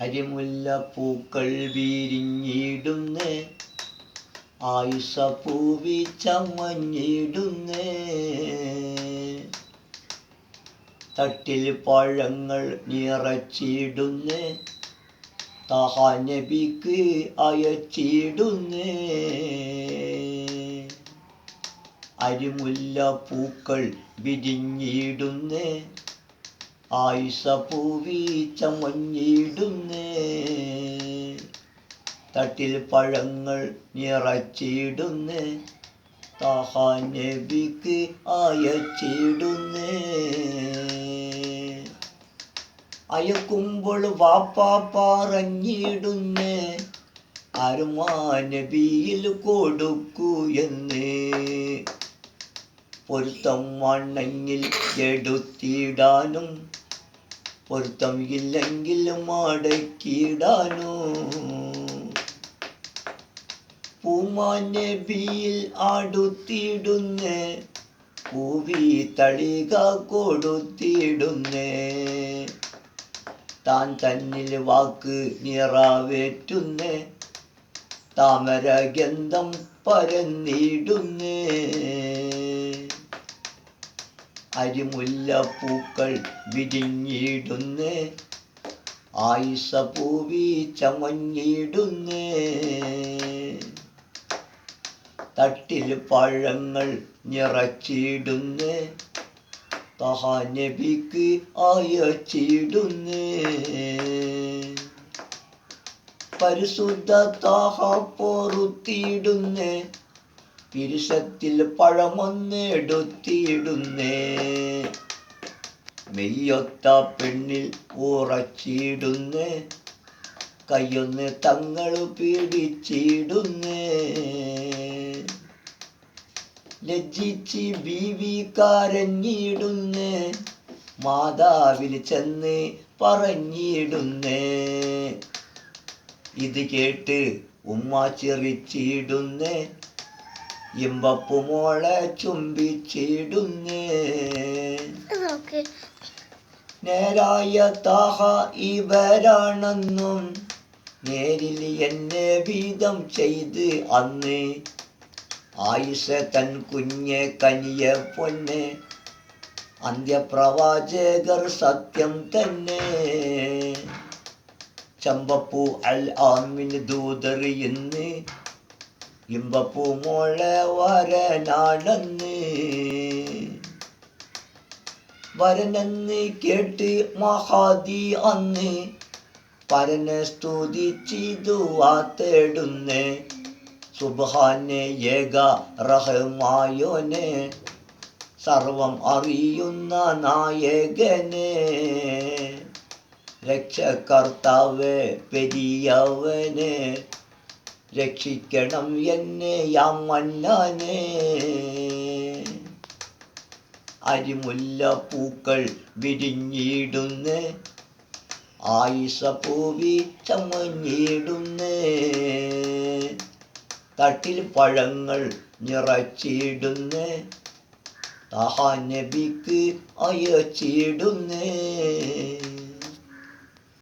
അരിമുല്ല പൂക്കൾ വിരിഞ്ഞിടുന്നേ. ആയുസ പൂവി ചമഞ്ഞിടുന്നേ. തട്ടിൽ പഴങ്ങൾ നിറച്ചിടുന്നേ. തഹാനബിക്ക് അയച്ചിടുന്നേ. അരിമുല്ല പൂക്കൾ വിരിഞ്ഞിടുന്നേ. ആയുസ പൂവീച്ച മഞ്ഞിടുന്നേ തട്ടിൽ പഴങ്ങൾ നിറച്ചിടുന്നേ. താഹാനബിക്ക് അയച്ചിടുന്നേ. അയക്കുമ്പോൾ വാപ്പാ പറഞ്ഞിടുന്നേ. അരുമാനബിയിൽ കൊടുക്കൂ എന്ന്. പൊരുത്തം മണ്ണെങ്കിൽ എടുത്തിടാനും പൊരുത്തം ഇല്ലെങ്കിൽ പൂമാനെ ബിയിൽ അടുത്തിടുന്നേ പൂവി തളിക കൊടുത്തിടുന്നേ. താൻ തന്നിൽ വാക്ക് നിറവേറ്റുന്നേ താമര ഗന്ധം പരന്നിടുന്നേ. അരിമുല്ല പൂക്കൾ വിരിഞ്ഞിടുന്നേ. ആയിഷ പൂവി ചമഞ്ഞിടുന്നേ. തട്ടിൽ പഴങ്ങൾ നിറച്ചിടുന്നേ. തഹാനബിക്ക് അയച്ചിടുന്നേ. പരിശുദ്ധ താഹ പൊറുത്തിയിടുന്നേ പിരിശത്തിൽ പഴമൊന്നെടുത്തിയിടുന്നേ മെയ്യൊത്ത പെണ്ണിൽ ഉറച്ചിടുന്നേ. കയ്യൊന്ന് തങ്ങൾ പിടിച്ചിടുന്നേ. ലജ്ജിച്ച് ബീവി കരഞ്ഞിടുന്നേ മാതാവിൽ ചെന്ന് പറഞ്ഞിടുന്നേ. ഇത് കേട്ട് ഉമ്മ ചെറിച്ചിടുന്നേ ഇമ്പപ്പുമോളെ ചുംബിച്ചിടുന്നേ. നേരായ താഹ ഇവരാണെന്നും നേരിൽ എന്നെ വീതം ചെയ്ത് അന്ന് ആയിഷ തൻ കുഞ്ഞെ കനിയ പൊന്നെ അന്ത്യപ്രവാചകർ സത്യം തന്നെ. ചമ്പപ്പൂ അൽ ആമിന് ദൂതറിയുന്ന്. ഇമ്പപ്പൂ മോളെ വരനാണെന്ന് വരനെന്ന് കേട്ട് മഹാദി അന്ന്. പരനെ സ്തുതിച്ചിതുവാ തേടുന്നേ. സുബാനെ ഏക റഹമായോനെ. സർവം അറിയുന്ന നായകനെ. രക്ഷകർത്താവേ പെരിയവനെ. രക്ഷിക്കണം എന്നെ യാം മന്നാനെ അരിമുല്ല പൂക്കൾ വിരിഞ്ഞിടുന്നേ. ആയിസ പൂവി ചമഞ്ഞിടുന്നേ തട്ടിൽ പഴങ്ങൾ നിറച്ചിടുന്നേ. തഹാനബിക്ക് അയച്ചിടുന്നേ.